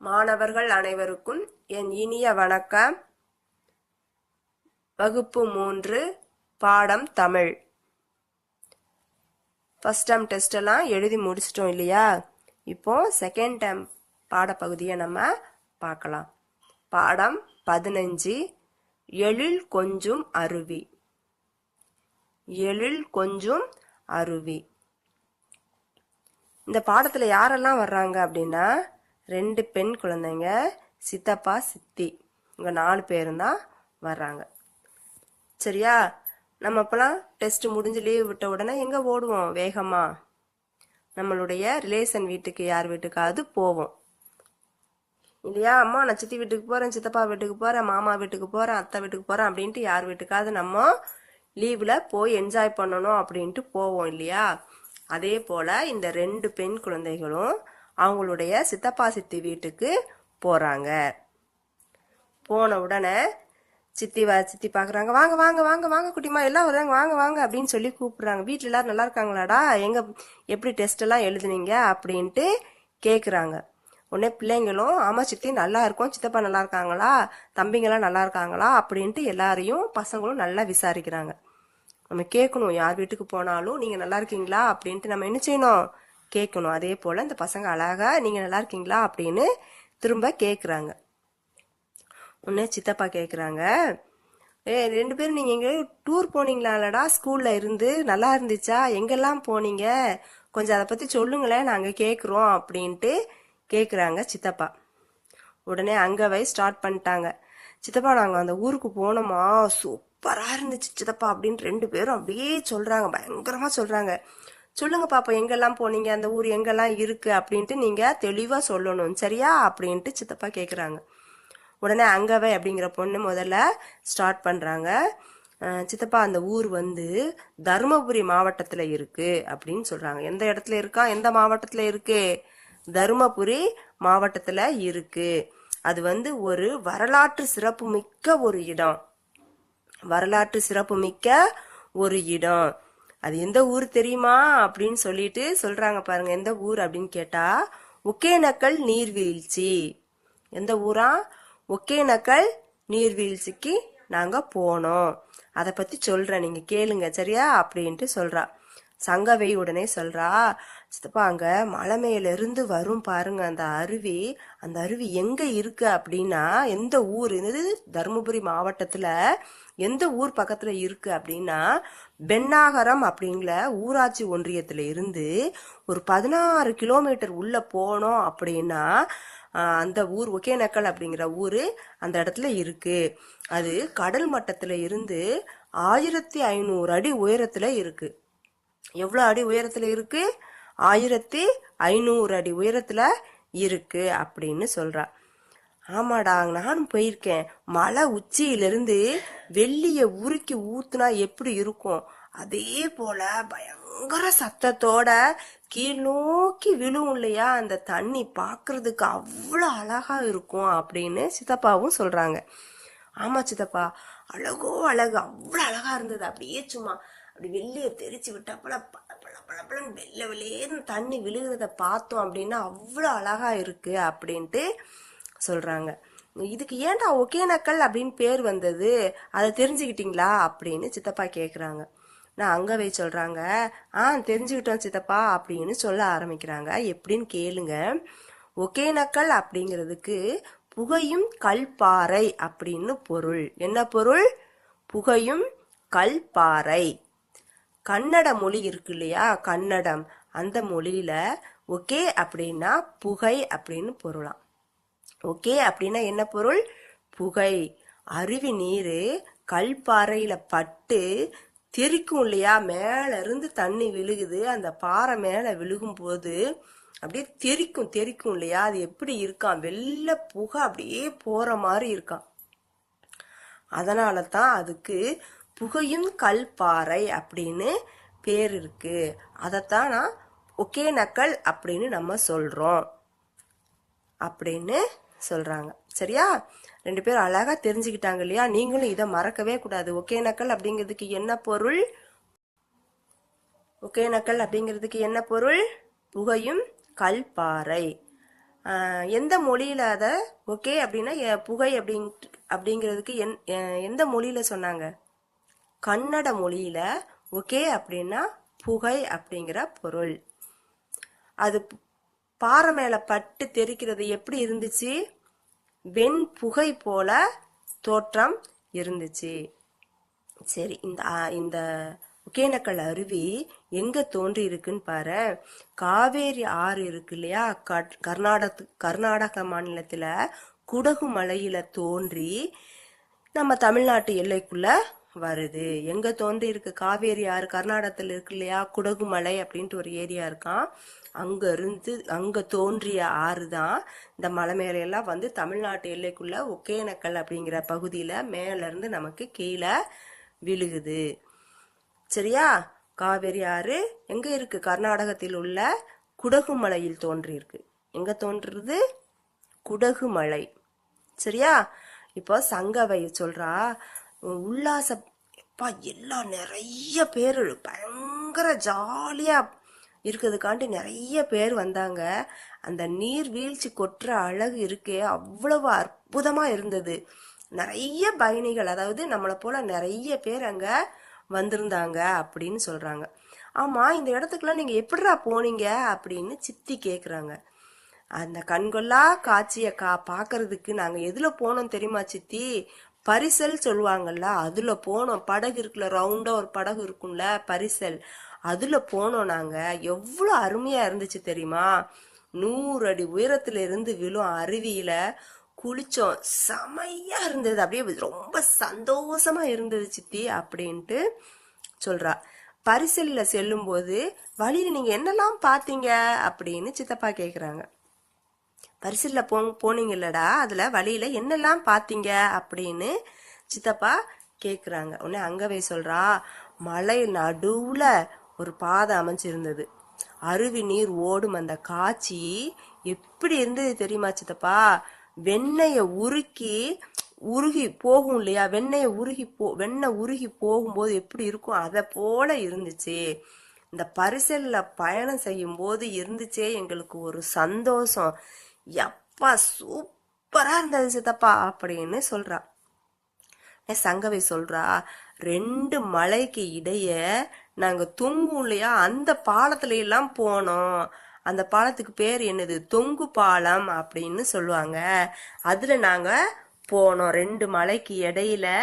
மாணவர்கள் அனைவருக்கும் என் இனிய வணக்கம். வகுப்பு மூன்று பாடம் தமிழ். ஃபர்ஸ்ட் டேம் டெஸ்டெல்லாம் எழுதி முடிச்சிட்டோம் இல்லையா? இப்போ செகண்ட் டேம் பாடப்பகுதியை நம்ம பார்க்கலாம். பாடம் பதினஞ்சு எழில் கொஞ்சும் அருவி. எழில் கொஞ்சும் அருவி. இந்த பாடத்தில் யாரெல்லாம் வர்றாங்க அப்படின்னா ரெண்டு பெண் குழந்தைங்க சித்தப்பா சித்தி. இவங்க நாலு பேரும் தான் வர்றாங்க. சரியா? நம்ம அப்போலாம் டெஸ்ட் முடிஞ்சு லீவ் விட்ட உடனே எங்கே ஓடுவோம் வேகமாக நம்மளுடைய ரிலேஷன் வீட்டுக்கு யார் வீட்டுக்காவது போவோம். இல்லையா? அம்மா நான் சித்தி வீட்டுக்கு போகிறேன் சித்தப்பா வீட்டுக்கு போகிறேன் மாமா வீட்டுக்கு போகிறேன் அத்தை வீட்டுக்கு போகிறேன் அப்படின்ட்டு யார் வீட்டுக்காவது நம்ம லீவில் போய் என்ஜாய் பண்ணணும் அப்படின்ட்டு போவோம் இல்லையா? அதே போல் இந்த ரெண்டு பெண் குழந்தைகளும் அவங்களுடைய சித்தப்பா சித்தி வீட்டுக்கு போகிறாங்க போன உடனே சித்தி வா சித்தி பார்க்குறாங்க வாங்க வாங்க வாங்க வாங்க குட்டிமா எல்லாம் வருவாங்க வாங்க வாங்க அப்படின்னு சொல்லி கூப்பிட்றாங்க. வீட்டில் எல்லாரும் நல்லா இருக்காங்களாடா? எங்கே எப்படி டெஸ்ட் எல்லாம் எழுதுனீங்க? அப்படின்ட்டு கேட்குறாங்க உடனே பிள்ளைங்களும் ஆமாம் சித்தி நல்லா இருக்கோம். சித்தப்பா நல்லா இருக்காங்களா? தம்பிங்கெல்லாம் நல்லா இருக்காங்களா? அப்படின்ட்டு எல்லாரையும் பசங்களும் நல்லா விசாரிக்கிறாங்க. நம்ம கேட்கணும் யார் வீட்டுக்கு போனாலும் நீங்கள் நல்லா இருக்கீங்களா? அப்படின்ட்டு நம்ம என்ன செய்யணும்? கேட்கணும். அதே போல் அந்த பசங்க அழகாக நீங்கள் நல்லா இருக்கீங்களா? அப்படின்னு திரும்ப கேட்குறாங்க உடனே சித்தப்பா கேட்குறாங்க ஏ ரெண்டு பேரும் நீங்கள் எங்க டூர் போனீங்களாலடா? ஸ்கூலில் இருந்து நல்லா இருந்துச்சா? எங்கெல்லாம் போனீங்க? கொஞ்சம் அதை பற்றி சொல்லுங்களேன் நாங்கள் கேட்குறோம் அப்படின்ட்டு கேட்குறாங்க சித்தப்பா. உடனே அங்கே வை ஸ்டார்ட் பண்ணிட்டாங்க. சித்தப்பா நாங்கள் அந்த ஊருக்கு போனோமா? சூப்பராக இருந்துச்சு சித்தப்பா அப்படின்னு ரெண்டு பேரும் அப்படியே சொல்கிறாங்க பயங்கரமாக சொல்கிறாங்க சொல்லுங்க பாப்பா எங்கெல்லாம் போனீங்க அந்த ஊர் எங்கெல்லாம் இருக்கு அப்படின்ட்டு நீங்க தெளிவா சொல்லணும். சரியா? அப்படின்ட்டு சித்தப்பா கேக்குறாங்க. உடனே அங்கவை அப்படிங்கிற பொண்ணு முதல்ல ஸ்டார்ட் பண்றாங்க. சித்தப்பா அந்த ஊர் வந்து தருமபுரி மாவட்டத்துல இருக்கு அப்படின்னு சொல்றாங்க. எந்த இடத்துல இருக்கா? எந்த மாவட்டத்துல இருக்கு? தருமபுரி மாவட்டத்துல இருக்கு. அது வந்து ஒரு வரலாற்று சிறப்பு மிக்க ஒரு இடம். வரலாற்று சிறப்பு மிக்க ஒரு இடம். அது எந்த ஊர் தெரியுமா அப்படின்னு சொல்லிட்டு சொல்றாங்க பாருங்க எந்த ஊர் அப்படின்னு கேட்டா ஒகேனக்கல் நீர்வீழ்ச்சி. எந்த ஊரா? ஒகேனக்கல் நீர்வீழ்ச்சிக்கு நாங்க போனோம். அதை பத்தி சொல்றேன் நீங்க கேளுங்க சரியா? அப்படின்ட்டு சொல்றா. சங்கவை உடனே சொல்றா சித்தப்பா அங்க மலை மேல இருந்து வரும் பாருங்க அந்த அருவி. அந்த அருவி எங்க இருக்கு அப்படின்னா எந்த ஊர்? இது தருமபுரி மாவட்டத்துல எந்த ஊர் பக்கத்துல இருக்கு அப்படின்னா பெண்ணாகரம் அப்படிங்கிற ஊராட்சி ஒன்றியத்துல இருந்து ஒரு பதினாறு கிலோமீட்டர் உள்ள போனோம் அப்படின்னா அந்த ஊர் ஒகேனக்கல் அப்படிங்கிற ஊர் அந்த இடத்துல இருக்கு. அது கடல் மட்டத்துல இருந்து ஆயிரத்தி ஐநூறு அடி உயரத்துல இருக்கு. எவ்வளோ அடி உயரத்துல இருக்கு? ஆயிரத்தி ஐநூறு அடி உயரத்துல இருக்கு அப்படின்னு சொல்றா. ஆமாடா நானும் போயிருக்கேன். மலை உச்சியிலிருந்து வெள்ளிய உருக்கி ஊத்துனா எப்படி இருக்கும்? அதே போல பயங்கர சத்தத்தோட கீழ் நோக்கி விழும் இல்லையா? அந்த தண்ணி பார்க்கறதுக்கு அவ்வளோ அழகா இருக்கும் அப்படின்னு சித்தப்பாவும் சொல்றாங்க. ஆமா சித்தப்பா அழகோ அழகு அவ்வளோ அழகா இருந்தது. அப்படியே சும்மா அப்படி வெள்ளிய தெரிச்சு விட்டாப்பல பல பல பல பலன்னு வெள்ளை வெளியேன்னு தண்ணி விழுகிறத பார்த்தோம் அப்படின்னா அவ்வளோ அழகா இருக்கு அப்படின்ட்டு சொல்கிறாங்க இதுக்கு ஏன்டா ஒகேனக்கல் அப்படின்னு பேர் வந்தது? அதை தெரிஞ்சுக்கிட்டீங்களா? அப்படின்னு சித்தப்பா கேட்குறாங்க நான் அங்கவை சொல்கிறாங்க ஆ தெரிஞ்சுக்கிட்டோம் சித்தப்பா அப்படின்னு சொல்ல ஆரம்பிக்கிறாங்க. எப்படின்னு கேளுங்க. ஒகேனக்கல் அப்படிங்கிறதுக்கு புகையும் கல்பாறை அப்படின்னு பொருள். என்ன பொருள்? புகையும் கல்பாறை கன்னட மொழி இருக்கு இல்லையா? கன்னடம். அந்த மொழியில ஒகே அப்படின்னா புகை அப்படின்னு பொருளாம். ஓகே அப்படின்னா என்ன பொருள்? புகை. அருவி நீர் கல்பாறையில் பட்டு தெறிக்கும் இல்லையா? மேலே இருந்து தண்ணி விழுகுது. அந்த பாறை மேலே விழுகும் போது அப்படியே தெறிக்கும் தெறிக்கும் இல்லையா? அது எப்படி இருக்கான் வெள்ளை புகை அப்படியே போகிற மாதிரி இருக்கான் அதனால தான் அதுக்கு புகையும் கல்பாறை அப்படின்னு பேர் இருக்கு. அதைத்தான் நான் ஒகேனக்கல் அப்படின்னு நம்ம சொல்கிறோம் அப்படின்னு சொல்கிறாங்க சரியா? ரெண்டு பேரும் அழகாக தெரிஞ்சுக்கிட்டாங்க இல்லையா? நீங்களும் இதை மறக்கவே கூடாது. ஒகேனக்கல் அப்படிங்கிறதுக்கு என்ன பொருள்? ஒகேனக்கல் அப்படிங்கிறதுக்கு என்ன பொருள்? புகையும் கல்பாறை எந்த மொழியில் அதை ஓகே அப்படின்னா எ- புகை அப்படிங் அப்படிங்கிறதுக்கு என் எந்த மொழியில் சொன்னாங்க? கன்னட மொழியில் ஓகே அப்படின்னா புகை அப்படிங்கிற பொருள். அது பாறை மேல பட்டு தெரிக்கிறது எப்படி இருந்துச்சு? வெண் புகை போல தோற்றம் இருந்துச்சு. சரி இந்த இந்த ஒகேனக்கல் அருவி எங்க தோன்றி இருக்குன்னு பாரு. காவேரி ஆறு இருக்கு இல்லையா? கட்- கர்நாடக கர்நாடக மாநிலத்துல குடகு மலையில தோன்றி நம்ம தமிழ்நாட்டு எல்லைக்குள்ள வருது. எங்க தோன்றி இருக்கு? காவேரி ஆறு கர்நாடகத்தில் இருக்கு இல்லையா? குடகுமலை அப்படின்ட்டு ஒரு ஏரியா இருக்கான் அங்க இருந்து அங்க தோன்றிய ஆறு தான் இந்த மலை மேலையெல்லாம் எல்லாம் வந்து தமிழ்நாட்டு எல்லைக்குள்ள ஒகேனக்கல் அப்படிங்கிற பகுதியில மேல இருந்து நமக்கு கீழே விழுகுது. சரியா? காவேரி ஆறு எங்க இருக்கு? கர்நாடகத்தில் உள்ள குடகுமலையில் தோன்றியிருக்கு. எங்க தோன்றுறது? குடகுமலை. சரியா? இப்போ சங்கவை சொல்றா. உல்லாச எப்பா எல்லாம் நிறைய பேர் பயங்கர ஜாலியாக இருக்கிறதுக்காண்டி நிறைய பேர் வந்தாங்க. அந்த நீர் வீழ்ச்சி கொட்டுற அழகு இருக்கே அவ்வளவு அற்புதமாக இருந்தது. நிறைய பயணிகள் அதாவது நம்மளை போல் நிறைய பேர் அங்கே வந்திருந்தாங்க அப்படின்னு சொல்கிறாங்க ஆமாம் இந்த இடத்துக்குலாம் நீங்கள் எப்படிரா போனீங்க அப்படின்னு சித்தி கேட்குறாங்க அந்த கண்கொள்ளா காட்சியை கா பார்க்கறதுக்கு நாங்கள் எதில் போனோம் தெரியுமா சித்தி? பரிசல் சொல்லுவாங்கல்ல அதுல போனோம். படகு இருக்குல்ல ரவுண்டா ஒரு படகு இருக்கும்ல பரிசல். அதுல போனோம் நாங்க. எவ்வளவு அருமையா இருந்துச்சு தெரியுமா? நூறு அடி உயரத்துல இருந்து விழும் அருவியில குளிச்சோம். செமையா இருந்தது. அப்படியே ரொம்ப சந்தோஷமா இருந்தது சித்தி அப்படின்ட்டு சொல்றா. பரிசலில் செல்லும்போது வழியில் நீங்கள் என்னெல்லாம் பார்த்தீங்க? அப்படின்னு சித்தப்பா கேட்குறாங்க பரிசில் போ போனீங்கல்லடா அதில் வழியில் என்னெல்லாம் பார்த்தீங்க அப்படின்னு சித்தப்பா கேட்குறாங்க உடனே அங்கவே சொல்கிறா மலை நடுவில் ஒரு பாதை அமைஞ்சிருந்தது. அருவி நீர் ஓடும் அந்த காட்சி எப்படி இருந்தது தெரியுமா சித்தப்பா? வெண்ணெயை உருக்கி உருகி போகும் இல்லையா? வெண்ணையை உருகி போ வெண்ணெய் உருகி போகும்போது எப்படி இருக்கும்? அதை போல இருந்துச்சு. இந்த பரிசலில் பயணம் செய்யும் போது இருந்துச்சே எங்களுக்கு ஒரு சந்தோஷம். எப்பா சூப்பரா இருந்தது சித்தப்பா அப்படின்னு சொல்றா. ஏன் சங்கவை சொல்றா ரெண்டு மலைக்கு இடைய நாங்க தொங்கும் இல்லையா? அந்த பாலத்துல எல்லாம் போனோம். அந்த பாலத்துக்கு பேர் என்னது? தொங்கு பாலம் அப்படின்னு சொல்லுவாங்க. அதுல நாங்க போனோம். ரெண்டு மலைக்கு இடையில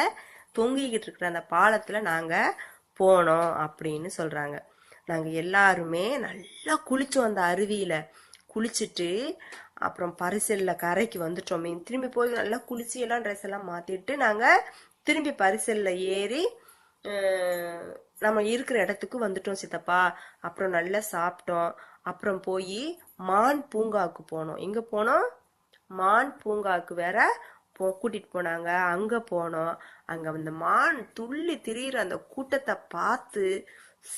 தொங்கிக்கிட்டு இருக்கிற அந்த பாலத்துல நாங்க போனோம் அப்படின்னு சொல்றாங்க. நாங்க எல்லாருமே நல்லா குளிச்சோம் அந்த அருவியில. குளிச்சுட்டு அப்புறம் பரிசலில் கரைக்கு வந்துட்டோமே. திரும்பி போய் நல்லா குளிச்சு எல்லாம் ட்ரெஸ் எல்லாம் மாற்றிட்டு நாங்கள் திரும்பி பரிசலில் ஏறி நம்ம இருக்கிற இடத்துக்கு வந்துட்டோம் சித்தப்பா. அப்புறம் நல்லா சாப்பிட்டோம். அப்புறம் போய் மான் பூங்காவுக்கு போனோம். எங்கே போனோம்? மான் பூங்காவுக்கு வேற போ கூட்டிட்டு போனாங்க. அங்கே போனோம். அங்கே அந்த மான் துள்ளி திரியிற அந்த கூட்டத்தை பார்த்து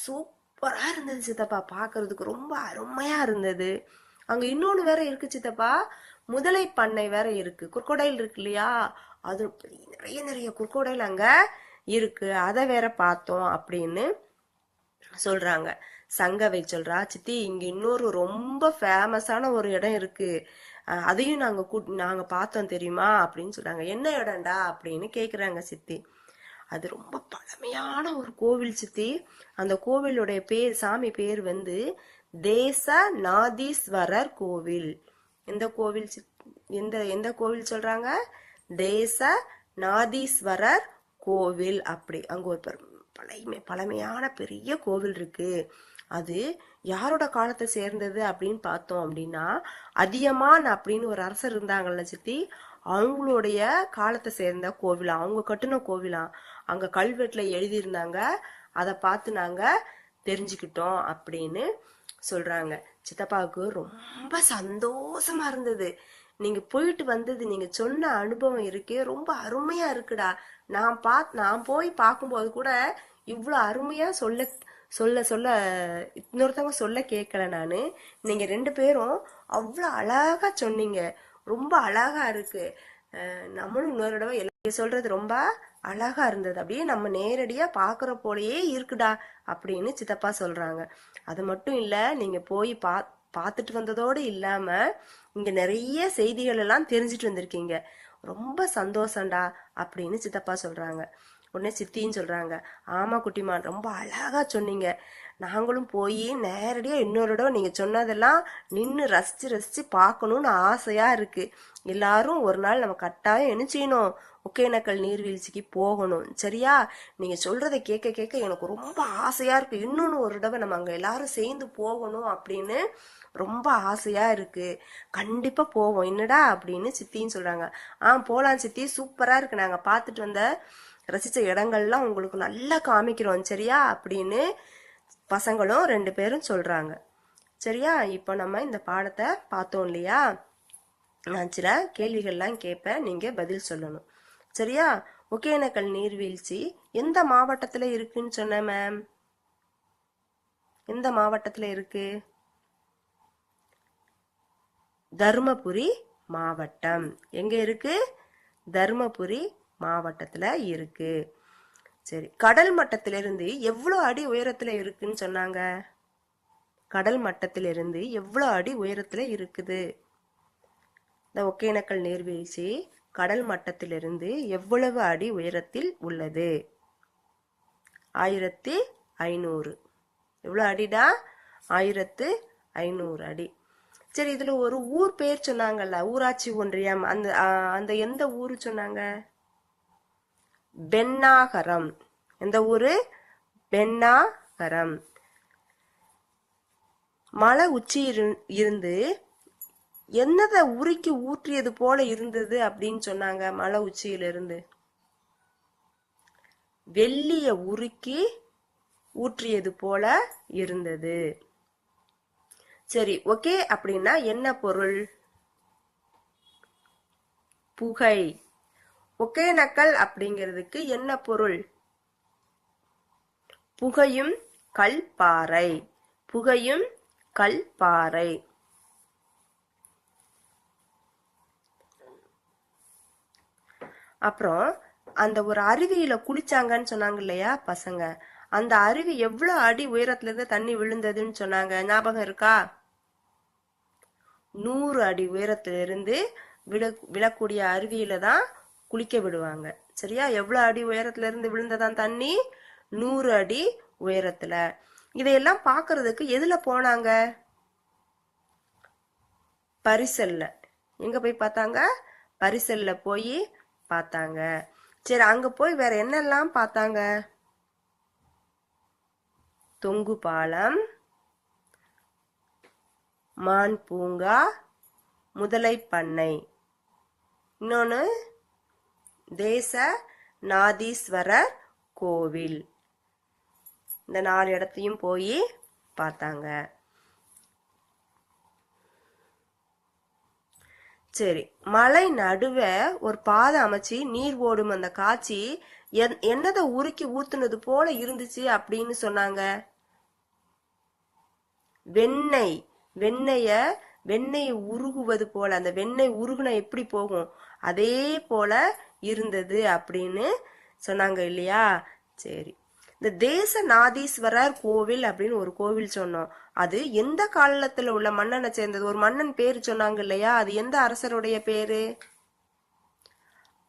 சூப்பராக இருந்தது சித்தப்பா. பார்க்கறதுக்கு ரொம்ப அருமையாக இருந்தது. அங்க இன்னொன்னு வேற இருக்கு சித்தப்பா. முதலை பண்ணை வேற இருக்கு. குர்கோடைல் இருக்கு இல்லையா? அது நிறைய நிறைய குர்கோடைல் அங்க இருக்கு. அதை வேற பார்த்தோம் அப்படின்னு சொல்றாங்க. சங்கவை சொல்றா சித்தி இங்க இன்னொரு ரொம்ப ஃபேமஸான ஒரு இடம் இருக்கு. அதையும் நாங்க கூட் நாங்க பார்த்தோம் தெரியுமா? அப்படின்னு சொல்றாங்க. என்ன இடம்டா? அப்படின்னு கேக்குறாங்க சித்தி. அது ரொம்ப பழமையான ஒரு கோவில் சித்தி. அந்த கோவிலுடைய பேர் சாமி பேர் வந்து தேச நாதீஸ்வரர் கோவில். எந்த கோவில் எந்த எந்த கோவில் சொல்றாங்க? தேச நாதீஸ்வரர் கோவில். அப்படி. அங்க ஒரு பெரும் பழைமை பழமையான பெரிய கோவில் இருக்கு. அது யாரோட காலத்தை சேர்ந்தது அப்படின்னு பார்த்தோம் அப்படின்னா அதியமான் அப்படின்னு ஒரு அரசர் இருந்தாங்கல்ல சித்தி? அவங்களுடைய காலத்தை சேர்ந்த கோவில்? அவங்க கட்டின கோவிலா? அங்க கல்வெட்டுல எழுதியிருந்தாங்க. அதை பார்த்து நாங்க தெரிஞ்சுக்கிட்டோம் அப்படின்னு சொல்றாங்க. சித்தப்பாவுக்கு ரொம்ப சந்தோஷமா இருந்தது. நீங்க போயிட்டு வந்தது நீங்க சொன்ன அனுபவம் இருக்கே ரொம்ப அருமையா இருக்குடா. நான் பா நான் போய் பார்க்கும்போது கூட இவ்வளோ அருமையா சொல்ல சொல்ல சொல்ல இன்னொருத்தவங்க சொல்ல கேட்கல நான். நீங்க ரெண்டு பேரும் அவ்வளோ அழகா சொன்னீங்க. ரொம்ப அழகா இருக்கு. நம்மளும் இன்னொரு தடவை எல்லாரும் சொல்றது ரொம்ப அழகா இருந்தது. அப்படியே நம்ம நேரடியா பாக்குற போலயே இருக்குடா அப்படின்னு சித்தப்பா சொல்றாங்க. அது மட்டும் இல்ல நீங்க போய் பா பார்த்துட்டு வந்ததோடு இல்லாம இங்க நிறைய செய்திகள் எல்லாம் தெரிஞ்சிட்டு வந்திருக்கீங்க. ரொம்ப சந்தோஷம்டா அப்படின்னு சித்தப்பா சொல்றாங்க. உடனே சித்தின்னு சொல்றாங்க. ஆமா குட்டிமான் ரொம்ப அழகா சொன்னீங்க. நாங்களும் போய் நேரடியாக இன்னொரு இடம் நீங்கள் சொன்னதெல்லாம் நின்று ரசித்து ரசித்து பார்க்கணும்னு ஆசையாக இருக்குது எல்லாரும் ஒரு நாள் நம்ம கட்டாயம் என்ன செய்யணும் ஒகேனக்கல் நீர்வீழ்ச்சிக்கு போகணும். சரியா? நீங்கள் சொல்கிறத கேட்க கேட்க எனக்கு ரொம்ப ஆசையாக இருக்குது இன்னொன்று ஒரு தடவை நம்ம அங்கே எல்லாரும் சேர்ந்து போகணும் அப்படின்னு ரொம்ப ஆசையாக இருக்குது கண்டிப்பாக போவோம். என்னடா அப்படின்னு சித்தின்னு சொல்கிறாங்க ஆ போகலாம் சித்தி. சூப்பராக இருக்குது நாங்கள் பார்த்துட்டு வந்த ரசித்த இடங்கள்லாம் உங்களுக்கு நல்லா காமிக்கிறோம். சரியா? அப்படின்னு பசங்களும் ரெண்டு பேரும் சொல்கிறாங்க சரியா? இப்போ நம்ம இந்த பாடத்தை பார்த்தோம் இல்லையா? நான் சில கேள்விகள்லாம் கேட்பேன். நீங்கள் பதில் சொல்லணும். சரியா? ஒகேனக்கல் நீர்வீழ்ச்சி எந்த மாவட்டத்தில் இருக்குன்னு சொன்னேன் மேம் எந்த மாவட்டத்தில் இருக்கு? தருமபுரி மாவட்டம். எங்க இருக்கு? தருமபுரி மாவட்டத்தில் இருக்கு. சரி. கடல் மட்டத்திலிருந்து எவ்வளோ அடி உயரத்தில் இருக்குன்னு சொன்னாங்க? கடல் மட்டத்திலிருந்து எவ்வளோ அடி உயரத்தில் இருக்குது? இந்த ஒகேனக்கல் நீர்வீழ்ச்சி கடல் மட்டத்திலிருந்து எவ்வளவு அடி உயரத்தில் உள்ளது? ஆயிரத்தி ஐநூறு. எவ்வளோ அடிடா? ஆயிரத்து ஐநூறு அடி. சரி இதில் ஒரு ஊர் பேர் சொன்னாங்கல்ல ஊராட்சி ஒன்றியம். அந்த அந்த எந்த ஊர் சொன்னாங்க? பென்னாகரம். எந்த ஊரு? பென்னாகரம். மலை உச்சி இரு- இருந்து என்னதை உருக்கி ஊற்றியது போல இருந்தது அப்படின்னு சொன்னாங்க மலை உச்சியிலிருந்து. வெள்ளிய உருக்கி ஊற்றியது போல இருந்தது. சரி ஓகே அப்படின்னா என்ன பொருள்? புகை. ஒகேனக்கல் அப்படிங்கிறதுக்கு என்ன பொருள்? புகையும் கல் பாறை. புகையும் கல் பாறை. அப்புறம் அந்த ஒரு அருவியில குளிச்சாங்கன்னு சொன்னாங்க இல்லையா பசங்க? அந்த அருவி எவ்வளவு அடி உயரத்துல இருந்து தண்ணி விழுந்ததுன்னு சொன்னாங்க. ஞாபகம் இருக்கா? நூறு அடி உயரத்துல இருந்து விழ விழக்கூடிய அருவியில தான் குளிக்க விடுவாங்க. சரியா? எவ்வளோ அடி உயரத்துல இருந்து விழுந்ததான் தண்ணி? நூறு அடி உயரத்துல. இதையெல்லாம் பார்க்கிறதுக்கு எதுல போனாங்க? பரிசல்ல. எங்க போய் பார்த்தாங்க? பரிசல்ல போய் பார்த்தாங்க. சரி அங்க போய் வேற என்னெல்லாம் பார்த்தாங்க? தொங்கு பாலம் மான் பூங்கா முதலை பண்ணை. இன்னொன்னு தேச நாதீஸ்வரர் கோவில். இந்த நாலு இடத்தையும் போய் பார்த்தாங்க. சரி மலை நடுவ ஒரு பாதை அமைச்சு நீர் ஓடும் அந்த காட்சி என்னதை உருக்கி ஊத்துனது போல இருந்துச்சு அப்படின்னு சொன்னாங்க. வெண்ணெய் வெண்ணெய வெண்ணெய் உருகுவது போல அந்த வெண்ணெய் உருகுன எப்படி போகும்? அதே போல இருந்தது அப்படின்னு சொன்னாங்க இல்லையா? சரி. இந்த தேச நாதீஸ்வரர் கோவில் அப்படின்னு ஒரு கோவில் சொன்னோம். அது எந்த காலத்துல உள்ள மன்னனை சேர்ந்தது? ஒரு மன்னன் பேர் சொன்னாங்க இல்லையா? அது எந்த அரசருடைய பேரு?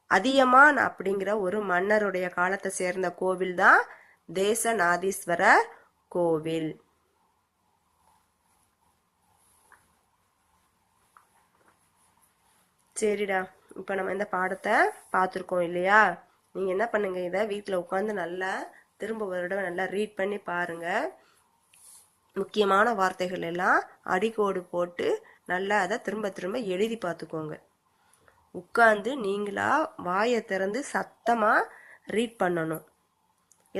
அதியமான் அப்படிங்கிற ஒரு மன்னருடைய காலத்தை சேர்ந்த கோவில் தான் தேச நாதீஸ்வரர் கோவில். சரிடா. இப்போ நம்ம இந்த பாடத்தை பார்த்துருக்கோம் இல்லையா? நீங்கள் என்ன பண்ணுங்க இதை வீட்டில் உட்காந்து நல்லா திரும்ப ஒரு தடவை நல்லா ரீட் பண்ணி பாருங்க. முக்கியமான வார்த்தைகள் எல்லாம் அடிக்கோடு போட்டு நல்லா அதை திரும்ப திரும்ப எழுதி பார்த்துக்கோங்க. உட்காந்து நீங்களா வாயை திறந்து சத்தமாக ரீட் பண்ணணும்.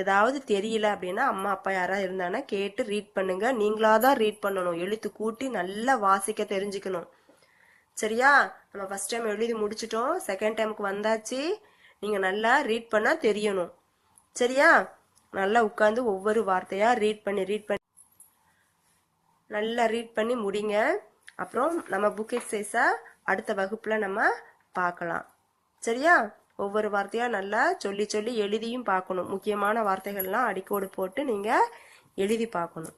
ஏதாவது தெரியல அப்படின்னா அம்மா அப்பா யாராவது இருந்தாங்கன்னா கேட்டு ரீட் பண்ணுங்க. நீங்களா தான் ரீட் பண்ணணும். எழுத்து கூட்டி நல்லா வாசிக்க தெரிஞ்சுக்கணும். சரியா? நம்ம ஃபர்ஸ்ட் டைம் எழுதி முடிச்சிட்டோம். செகண்ட் டைமுக்கு வந்தாச்சு. நீங்கள் நல்லா ரீட் பண்ணால் தெரியணும். சரியா? நல்லா உட்காந்து ஒவ்வொரு வார்த்தையாக ரீட் பண்ணி ரீட் பண்ணி. நல்லா ரீட் பண்ணி முடிங்க. அப்புறம் நம்ம புக் எக்ஸசைஸை அடுத்த வகுப்பில் நம்ம பார்க்கலாம். சரியா? ஒவ்வொரு வார்த்தையாக நல்லா சொல்லி சொல்லி எழுதியும் பார்க்கணும். முக்கியமான வார்த்தைகள்லாம் அடிக்கோடு போட்டு நீங்கள் எழுதி பார்க்கணும்.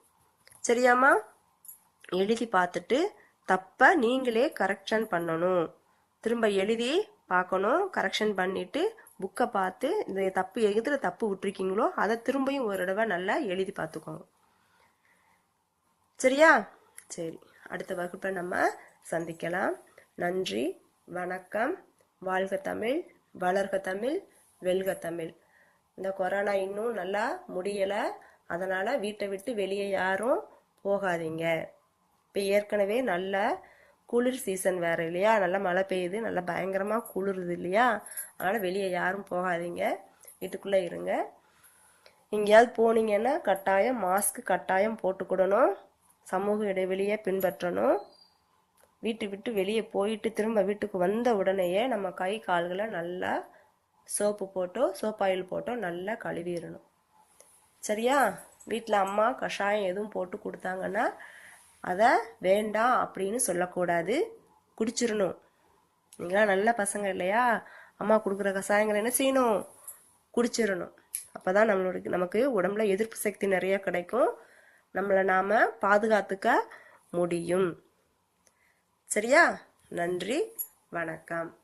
சரியாம்மா? எழுதி பார்த்துட்டு தப்பை நீங்களே கரெக்ஷன் பண்ணணும். திரும்ப எழுதி பார்க்கணும். கரெக்ஷன் பண்ணிட்டு புக்கை பார்த்து இந்த தப்பு எதில் தப்பு விட்டுருக்கீங்களோ அதை திரும்பியும் ஒரு தடவை நல்லா எழுதி பார்த்துக்கோங்க. சரியா? சரி. அடுத்த வகுப்பை நம்ம சந்திக்கலாம். நன்றி வணக்கம். வாழ்க தமிழ் வளர்க தமிழ் வெல்க தமிழ். இந்த கொரோனா இன்னும் நல்லா முடியலை. அதனால் வீட்டை விட்டு வெளியே யாரும் போகாதீங்க. இப்போ ஏற்கனவே நல்ல குளிர் சீசன் வேறு இல்லையா? நல்லா மழை பெய்யுது நல்லா பயங்கரமாக குளிருது இல்லையா? அதனால் வெளியே யாரும் போகாதீங்க. வீட்டுக்குள்ளே இருங்க. எங்கேயாவது போனீங்கன்னா கட்டாயம் மாஸ்க் கட்டாயம் போட்டுக்கிடணும். சமூக இடைவெளியை பின்பற்றணும். வீட்டு விட்டு வெளியே போயிட்டு திரும்ப வீட்டுக்கு வந்த உடனேயே நம்ம கை கால்களை நல்லா சோப்பு போட்டோ சோப்பாயில் போட்டோ நல்லா கழுவிடணும். சரியா? வீட்டில் அம்மா கஷாயம் எதுவும் போட்டு கொடுத்தாங்கன்னா அதை வேண்டாம் அப்படின்னு சொல்லக்கூடாது. குடிச்சிடணும் நீங்களாம் நல்ல பசங்க இல்லையா? அம்மா கொடுக்குற கசாயங்கள் என்ன செய்யணும்? குடிச்சிடணும் அப்போ தான் நம்மளுடைய நமக்கு உடம்புல எதிர்ப்பு சக்தி நிறைய கிடைக்கும். நம்மளை நாம் பாதுகாத்துக்க முடியும். சரியா? நன்றி. வணக்கம்.